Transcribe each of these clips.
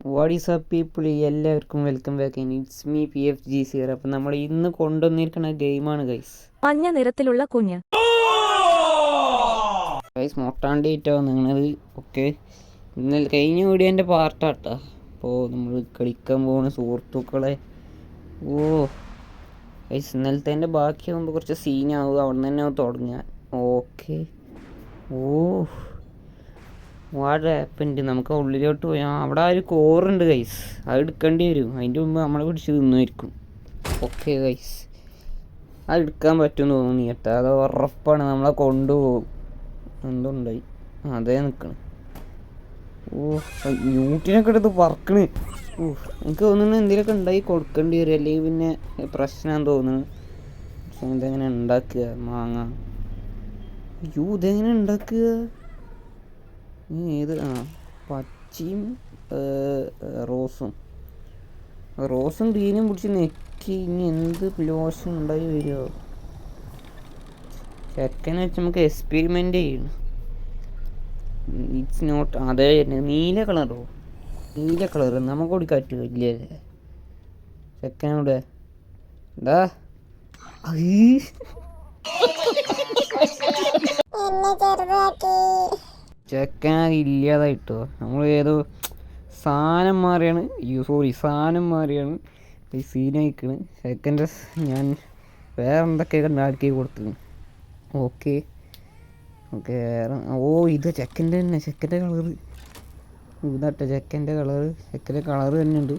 What is up people എല്ലാവർക്കും welcome back it's me P F G C അപ്പോൾ നമ്മൾ ഇന്ന് കൊണ്ടുവന്നിരിക്കുന്ന ഗെയിമാണ് ഗൈസ് മഞ്ഞ നിറത്തിലുള്ള കുഞ്ഞ്. ഗൈസ് മൊട്ടാണ്ടിട്ടോ നിങ്ങളത് ഓക്കെ ഇന്നലെ കഴിഞ്ഞ വീഡിയോന്റെ പാർട്ടാട്ടോ. അപ്പോൾ നമ്മൾ കളിക്കാൻ പോകുന്ന സുഹൃത്തുക്കളെ. ഓ. ഗൈസ് ഇന്നലത്തെ എന്റെ ബാക്കിയാകുമ്പോൾ കുറച്ച് സീനാവുക അവിടെ നിന്ന് തന്നെ തുടങ്ങിയ ഓക്കെ ഓ. വാട്ട് ആപ്പുണ്ട് നമുക്ക് ഉള്ളിലോട്ട് പോയി ആ അവിടെ ഒരു കോറുണ്ട് ഗൈസ് അത് എടുക്കേണ്ടി വരും. അതിന്റെ മുമ്പ് നമ്മളെ പിടിച്ച് തിന്നുമായിരിക്കും ഓക്കെ ഗൈസ് അത് എടുക്കാൻ പറ്റുമെന്ന് തോന്നുന്നു കേട്ടോ. അത് ഉറപ്പാണ്. നമ്മളെ കൊണ്ടുപോകും. എന്തുണ്ടായി? അതേ നിൽക്കണം ഓ ന്യൂട്ടിനൊക്കെ എടുത്ത് പറക്കണ്. ഓ എനിക്ക് തോന്നുന്നു എന്തെങ്കിലുമൊക്കെ ഉണ്ടായി കൊടുക്കേണ്ടി വരും. അല്ലെങ്കിൽ പിന്നെ പ്രശ്നം തോന്നുന്നു. പക്ഷെ ഇതെങ്ങനെ ഉണ്ടാക്കുക? മാങ്ങ. അയ്യോ ഇതെങ്ങനെ ഉണ്ടാക്കുക? ഈ ഏത്? ആ പച്ചയും റോസും. റോസും ഗ്രീനും പിടിച്ച് നെക്കി ഇനി എന്ത് ലോഷൻ ഉണ്ടായി വരുമോ ചെക്കനെ വെച്ച് നമുക്ക് എക്സ്പെരിമെന്റ് ചെയ്യണം. ഇറ്റ്സ് നോട്ട് അതേ നീല കളറോ? നീല കളർ നമുക്ക് കൂടി പറ്റുമോ ഇല്ലേ? ചെക്കനോടെ. എന്താ? എന്നെ ചെറുതാക്കി. ചെക്കൻ ഇല്ലാതായിട്ടോ നമ്മൾ ഏതോ സാധനം മാറിയാണ്. അയ്യോ സോറി സാധനം മാറിയാണ്. ഈ സീനായിക്കണ് ചെക്കന്റെ ഞാൻ വേറെ എന്തൊക്കെ ഉണ്ടാക്കി കൊടുത്തത് ഓക്കെ ഓക്കെ വേറെ ഓ ഇത് ചെക്കന്റെ തന്നെ ചെക്കന്റെ കളറ് ഇതാട്ടെ ചെക്കന്റെ കളറ് ചെക്കന്റെ കളറ് തന്നെ ഉണ്ട്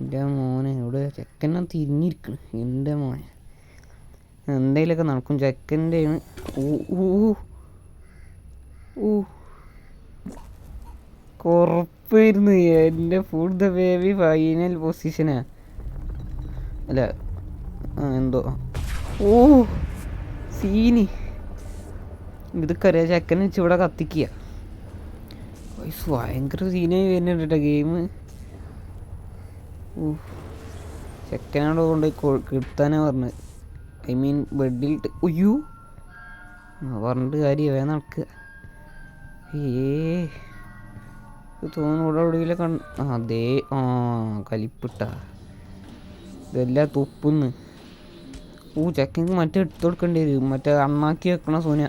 എന്റെ മോനെ ഇവിടെ ചെക്കനെ തിരിഞ്ഞിരിക്കണ്. എന്റെ മോനെ. എന്തെങ്കിലുമൊക്കെ നടക്കും. ചെക്കന്റെ ഓ ഓ ഓ കുറപ്പായിരുന്നു എന്റെ ഫുഡ് ദ ബേബി ഫൈനൽ പൊസിഷനാ അല്ല എന്തോ. ഓ സീനി. ഇതൊക്കെ ചെക്കൻ വെച്ച് ഇവിടെ കത്തിക്കുക. ഭയങ്കര സീനായി വരുന്നുണ്ട് കേട്ടോ ഗെയിം ഓ ചെക്കനോട് കൊണ്ട് കിട്ടാനാ പറഞ്ഞത്. ഐ മീൻ ബെഡിലിട്ട് ഉയ്യൂ. പറഞ്ഞിട്ട് കാര്യം വേ നടക്കുക. ഏ ഇത് തോന്നുന്നു ഇവിടെ എവിടെയെങ്കിലും കണ് അതേ ആ കലിപ്പിട്ട. ഇതെല്ലാം തുപ്പുന്ന്. ഓ ചെക്കൻക്ക് മറ്റേ എടുത്തു കൊടുക്കേണ്ടി വരും. മറ്റേ അണ്ണാക്കി വെക്കണ സോന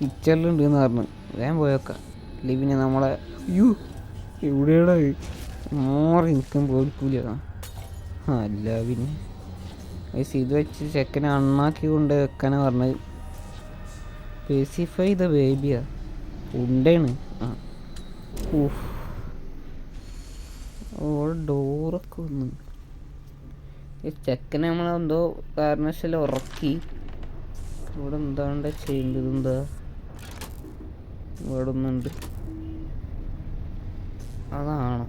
കിച്ചണിലുണ്ട് എന്ന് പറഞ്ഞു. വേഗം പോയേക്കാം അല്ലെങ്കിൽ പിന്നെ നമ്മളെ അയ്യോ എവിടെയാണ് മാറി നിൽക്കാൻ പോയിക്കൂല അല്ല പിന്നെ. പൈസ ഇത് വെച്ച് ചെക്കനെ അണ്ണാക്കി കൊണ്ട് വെക്കാനാ പറഞ്ഞത്. സ്പെസിഫൈ ദ ബേബിയാ ഉണ്ടേണ്. ആ. ഡോറൊക്കെ വന്നു. ഈ ചെക്കനെ നമ്മളെന്തോ കാരണവശാല ഉറക്കി. ഇവിടെ എന്താണ്ട് ചെയ്യേണ്ടത് എന്താ? ഇവിടെ ഒന്നുണ്ട്. അതാണോ.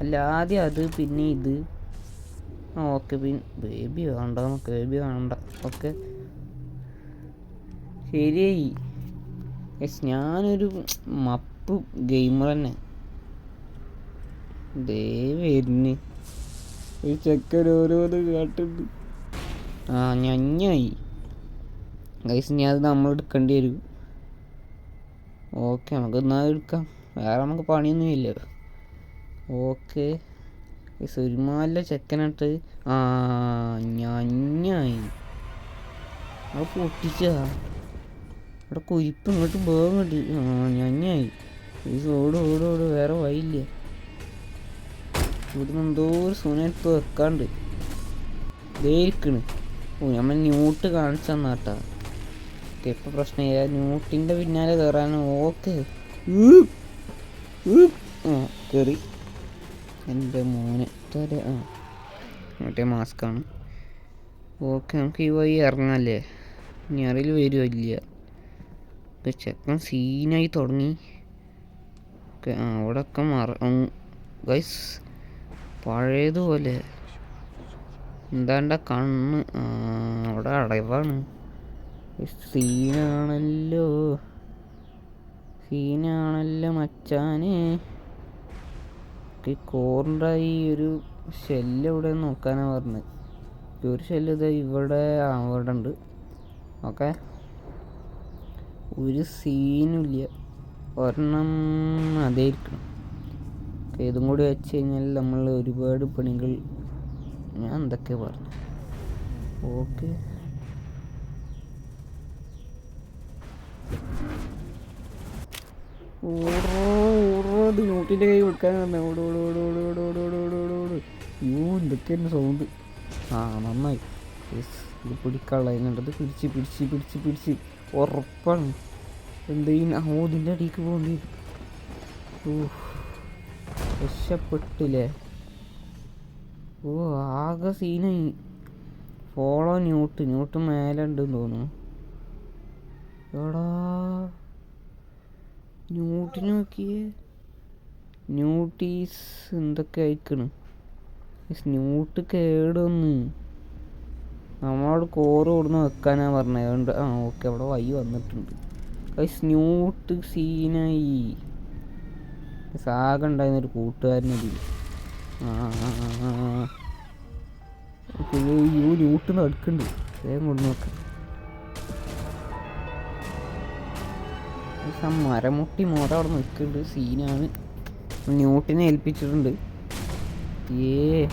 അല്ല ആദ്യം അത് പിന്നെ ഇത്. ആ ഓക്കെ പിന്നെ ബേബി വേണ്ട നമുക്ക് ബേബി വേണ്ട. ഓക്കെ ശരിയായി. യെസ് ഞാനൊരു മപ്പ് ഗെയിമർ തന്നെ. ദേ വരുന്ന്. ഒരു ചെക്കൻ ഓരോന്ന് ആ ഞഞ്ഞായി. ഗൈസ് ഞാൻ അത് നമ്മൾ എടുക്കേണ്ടി വരും. ഓക്കെ നമുക്ക് എന്നാൽ എടുക്കാം. വേറെ നമുക്ക് പണിയൊന്നും ഇല്ല ഓക്കെ ഒരുമാല ചെക്കനായിട്ട് ആ ഞഞ്ഞായി. അത് പൊട്ടിച്ചാ ഇവിടെ കുരിപ്പ് ഇങ്ങോട്ട് പോകാൻ കിട്ടി ആ ഞഞ്ഞായി. ഈ ഓട് ഓട് ഓട്. വേറെ വഴിയില്ല. ഇവിടുന്ന് എന്തോ ഒരു സുനെടുത്ത് വെക്കാണ്ട്. ദേ ഇരിക്കണ്. ഓ നമ്മൾ ന്യൂട്ട് കാണിച്ചു തന്നാട്ടാ. ഇപ്പം പ്രശ്നമില്ല. ന്യൂട്ടിന്റെ പിന്നാലെ കയറാൻ ഓക്കെ. ആ കയറി എന്റെ മോനെ. തര ആ. മറ്റേ മാസ്കാണ് ഓക്കെ നമുക്ക് ഈ വഴി ഇറങ്ങാല്ലേ? ഞറിൽ വരുമോ ഇല്ല. ചെക്കൻ സീനായി തുടങ്ങി. ഒക്കെ ആ അവിടെ ഒക്കെ മറ ഗൈസ് പഴയതുപോലെ. എന്താണ്ട കണ്ണ്? അവിടെ അടവാണ്. സീനാണല്ലോ. സീനാണല്ലോ മച്ചാന്. കോറിന്റെ ഈ ഒരു ഷെല്ല് ഇവിടെ നോക്കാനാണ് പറഞ്ഞത് ഒരു ഷെല്ല് ഇത് ഇവിടെ അവിടെ ഉണ്ട് ഓക്കെ. ഒരു സീനും ഇല്ല ഒരെണ്ണം അതേ ഇരിക്കണം ഓക്കെ ഇതും കൂടി വെച്ച് കഴിഞ്ഞാൽ നമ്മൾ ഒരുപാട് പണികൾ ഞാൻ എന്തൊക്കെ പറഞ്ഞു. ഓക്കെ. നോട്ടിന്റെ കൈ കൊടുക്കാൻ ഓട് ഓട് ഓട് ഓട് ഓട് ഓട് ഓട് ഓട് ഓട് ഓട്. അയ്യോ എന്തൊക്കെയാണ് സൗണ്ട് ആ നന്നായി. ഇത് പിടിക്കാനുള്ള അതിനുണ്ടത് പിടിച്ച് പിടിച്ച് പിടിച്ച് പിടിച്ച്. ഉറപ്പാണ്. എന്ത് ചെയ്യുന്ന ഓ ഇതിന്റെ അടിക്ക് വരും. ഓ രക്ഷപ്പെട്ടില്ലേ? ഓ ആകെ സീനായി. ഫോളോ ന്യൂട്ട് ന്യൂട്ട് മേലെ ഉണ്ടെന്ന് തോന്നുന്നു. എടാ ന്യൂട്ട് നോക്കിയേ. ന്യൂട്ടീസ് എന്തൊക്കെ അയക്കണ് ന്യൂട്ട് കേടൊന്ന് നമ്മളോട് കോറ് കൊടുന്ന് വെക്കാനാ പറഞ്ഞത്. ആ ഓക്കെ അവിടെ വൈ വന്നിട്ടുണ്ട്. ന്യൂട്ട് സീനായി. സാഗ ഉണ്ടായിരുന്ന ഒരു കൂട്ടുകാരനത്. അയ്യോ ന്യൂട്ട് നടക്കുന്നുണ്ട് വേഗം കൊണ്ട് നോക്കാം. മരമുട്ടി മോത അവിടെ നിൽക്കുന്നുണ്ട്. സീനാണ്. ന്യൂട്ടിനെ ഏൽപ്പിച്ചിട്ടുണ്ട്. ഏ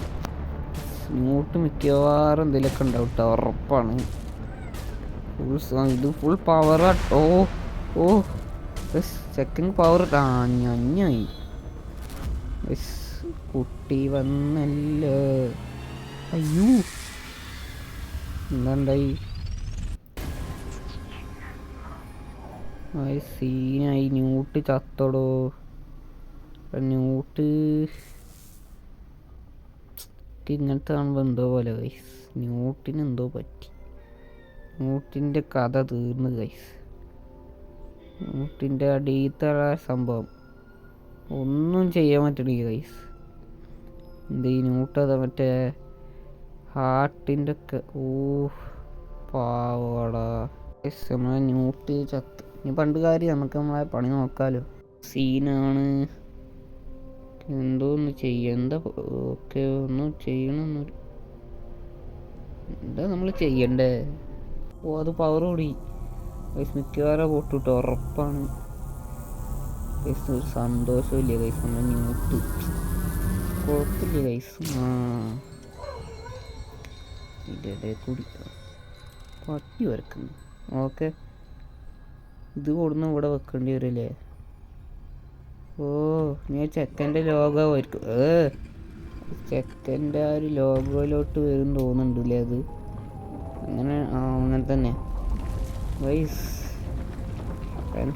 ന്യൂട്ട് മിക്കവാറും എന്തെങ്കിലുമൊക്കെ ഉണ്ടാവും കേട്ടോ. ഉറപ്പാണ്. ഫുൾ ഇത് ഫുൾ പവർ ഓ ബസ് സെക്കൻഡ് പവർ ആഞ്ഞായി ബസ് കുട്ടി വന്നല്ലോ. അയ്യോ. എന്താണ്ടായി? സീനായി ന്യൂട്ട് ചത്തോടോ. ന്യൂട്ട് ഇങ്ങനത്തെ കാണുമ്പോൾ എന്തോ പോലെ ഗൈസ് ന്യൂട്ടിന് എന്തോ പറ്റി. ന്യൂട്ടിന്റെ കഥ തീർന്നു ഗൈസ് ന്യൂട്ടിന്റെ അടിയത്തെ സംഭവം. ഒന്നും ചെയ്യാൻ പറ്റണില്ല ഗൈസ് എന്ത് ഈ ന്യൂട്ടത് മറ്റേ ഹാർട്ടിന്റെ ഒക്കെ ഓ പാവടാ. ഗൈസ് നമ്മളെ ന്യൂട്ട് ചത്ത്. ഇനി പണ്ട് കാര്യം നമുക്ക് നമ്മളെ പണി നോക്കാലോ. സീനാണ്. എന്തോ ഒന്ന് ചെയ്യ എന്താ ഓക്കെ ഒന്നും ചെയ്യണമെന്നൊരു എന്താ നമ്മൾ ചെയ്യണ്ടേ? ഓ അത് പവർ കൂടി. ഗൈസ് മിക്കവാറും പൊട്ടിട്ട് ഉറപ്പാണ്. ഗൈസ് ഒരു സന്തോഷമില്ല ഗൈസ് നമ്മൾ ന്യൂട്ട് കുഴപ്പമില്ല ഗൈസ് ആ. ഇതിന്റെ കൂടി പട്ടി വരക്കുന്നു. ഓക്കെ ഇത് കൊടുന്ന് ഇവിടെ വെക്കേണ്ടി വരില്ലേ? ഓ ഞാൻ ചെക്കന്റെ ലോകമായിരിക്കും. ഏ ചെക്കന്റെ ആ ഒരു ലോഗോയിലോട്ട് വരും തോന്നുന്നുണ്ടല്ലേ അത്? അങ്ങനെ അങ്ങനെ തന്നെ. വൈസ്.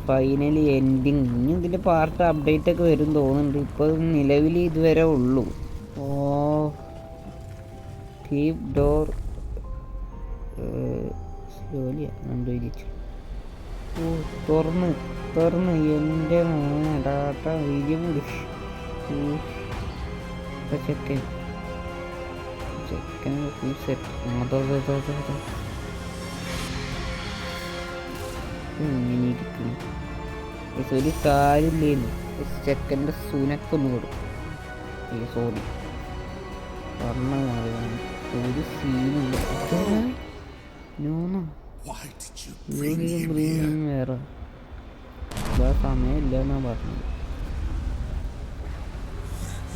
ഫൈനലി എൻഡിങ് ഇനി ഇതിന്റെ പാർട്ട് അപ്ഡേറ്റ് ഒക്കെ വരും തോന്നുന്നുണ്ട്. ഇപ്പോൾ നിലവിൽ ഇതുവരെ ഉള്ളൂ. ഓ കീപ് ഡോർ ഓ തുറന്ന് തുറന്ന്. എന്റെ മോടാട്ട വീഡിയോ ചെക്കൻ ചെക്കൻ ഫുൾ സെറ്റ് അതോ അതോ ഇങ്ങനെ ഇരിക്കുന്നു ഒരു കാര്യമില്ലേന്ന്. സെക്കൻഡ് സുനക്ക് ഒന്ന് കൊടുക്കും ഈ സോറി പറഞ്ഞ മാറിയാണ് ഒരു സീനില്ല വേറെ. സമയമില്ല എന്നാ പറഞ്ഞത്.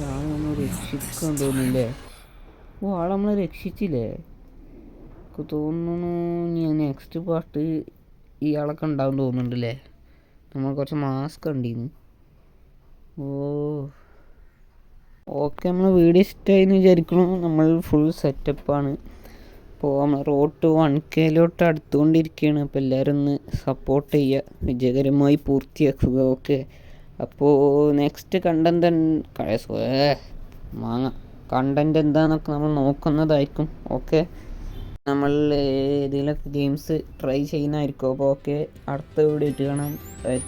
ആളൊന്നും രക്ഷിക്കാൻ തോന്നില്ലേ ഓ ആളെ നമ്മളെ രക്ഷിച്ചില്ലേ? എനിക്ക് തോന്നുന്നു ഞാൻ നെക്സ്റ്റ് പാർട്ട് ഇയാളൊക്കെ ഉണ്ടാവും തോന്നുന്നുണ്ടല്ലേ? നമ്മൾ കുറച്ച് മാസ്ക് കണ്ടിരുന്നു ഓ. ഓക്കെ നമ്മൾ വീഡിയോ ഇഷ്ടമായി എന്ന് വിചാരിക്കണു നമ്മൾ ഫുൾ സെറ്റപ്പാണ് അപ്പോൾ നമ്മൾ റോഡ് ടു വൺ കെയിലോട്ട് അടുത്തുകൊണ്ടിരിക്കുകയാണ് അപ്പോൾ എല്ലാവരും ഒന്ന് സപ്പോർട്ട് ചെയ്യുക വിജയകരമായി പൂർത്തിയാക്കുക. ഓക്കെ. അപ്പോൾ നെക്സ്റ്റ് കണ്ടന്റ് മാങ്ങ. കണ്ടന്റ് എന്താണെന്നൊക്കെ നമ്മൾ നോക്കുന്നതായിരിക്കും. ഓക്കെ. നമ്മൾ ഏതെങ്കിലുമൊക്കെ ഗെയിംസ് ട്രൈ ചെയ്യുന്നതായിരിക്കും. അപ്പോൾ ഓക്കെ അടുത്ത വീഡിയോ ഇട്ട് കാണാം.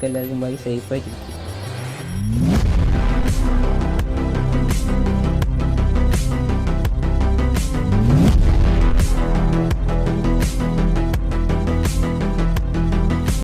എല്ലാവർക്കും ബൈ സേഫ് ആയിട്ട്